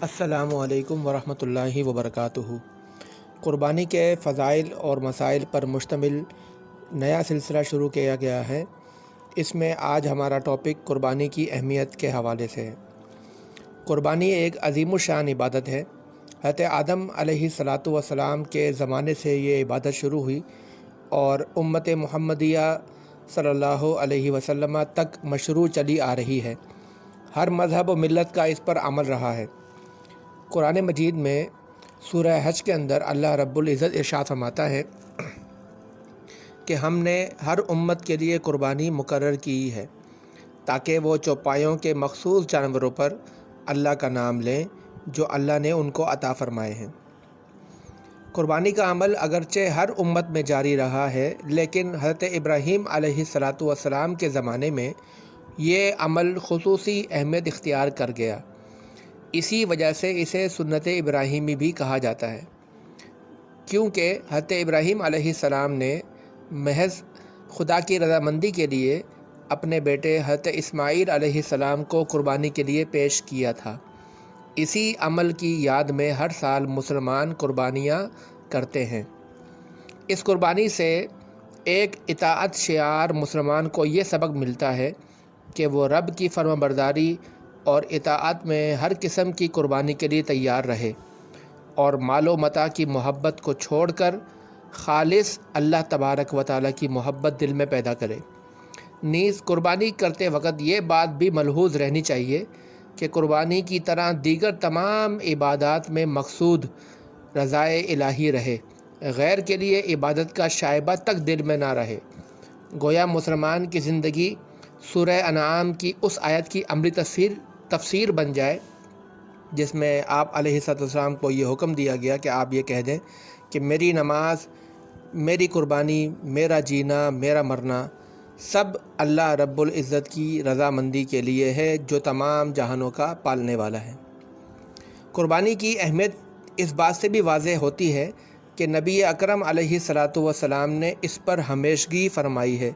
السلام علیکم ورحمۃ اللہ وبرکاتہ۔ قربانی کے فضائل اور مسائل پر مشتمل نیا سلسلہ شروع کیا گیا ہے۔ اس میں آج ہمارا ٹاپک قربانی کی اہمیت کے حوالے سے۔ ہے قربانی ایک عظیم الشان عبادت ہے۔ حضرت آدم علیہ صلاۃ وسلام کے زمانے سے یہ عبادت شروع ہوئی اور امت محمدیہ صلی اللہ علیہ وسلم تک مشروع چلی آ رہی ہے۔ ہر مذہب و ملت کا اس پر عمل رہا ہے۔ قرآن مجید میں سورہ حج کے اندر اللہ رب العزت ارشاد فرماتا ہے کہ ہم نے ہر امت کے لیے قربانی مقرر کی ہے تاکہ وہ چوپایوں کے مخصوص جانوروں پر اللہ کا نام لیں جو اللہ نے ان کو عطا فرمائے ہیں۔ قربانی کا عمل اگرچہ ہر امت میں جاری رہا ہے، لیکن حضرت ابراہیم علیہ السلاۃ والسلام کے زمانے میں یہ عمل خصوصی اہمیت اختیار کر گیا۔ اسی وجہ سے اسے سنت ابراہیمی بھی کہا جاتا ہے۔ کیونکہ حضرت ابراہیم علیہ السلام نے محض خدا کی رضامندی کے لیے اپنے بیٹے حضرت اسماعیل علیہ السلام کو قربانی کے لیے پیش کیا تھا۔ اسی عمل کی یاد میں ہر سال مسلمان قربانیاں کرتے ہیں۔ اس قربانی سے ایک اطاعت شعار مسلمان کو یہ سبق ملتا ہے کہ وہ رب کی فرم برداری اور اطاعت میں ہر قسم کی قربانی کے لیے تیار رہے اور مال و متا کی محبت کو چھوڑ کر خالص اللہ تبارک و تعالیٰ کی محبت دل میں پیدا کرے۔ نیز قربانی کرتے وقت یہ بات بھی ملحوظ رہنی چاہیے کہ قربانی کی طرح دیگر تمام عبادات میں مقصود رضائے الہی رہے، غیر کے لیے عبادت کا شائبہ تک دل میں نہ رہے۔ گویا مسلمان کی زندگی سورہ انعام کی اس آیت کی عملی تصویر تفسیر بن جائے، جس میں آپ علیہ السلام کو یہ حکم دیا گیا کہ آپ یہ کہہ دیں کہ میری نماز، میری قربانی، میرا جینا، میرا مرنا سب اللہ رب العزت کی رضامندی کے لیے ہے، جو تمام جہانوں کا پالنے والا ہے۔ قربانی کی اہمیت اس بات سے بھی واضح ہوتی ہے کہ نبی اکرم علیہ صلاۃ وسلام نے اس پر ہمیشگی فرمائی ہے۔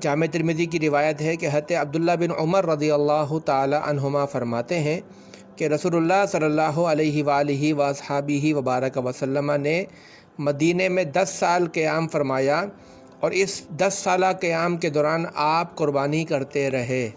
جامع ترمیدی کی روایت ہے کہ حضرت عبداللہ بن عمر رضی اللہ تعالی عنہما فرماتے ہیں کہ رسول اللہ صلی اللہ علیہ وآلہ وصحابہ وبارک وسلم نے مدینہ میں دس سال قیام فرمایا اور اس دس سالہ قیام کے دوران آپ قربانی کرتے رہے۔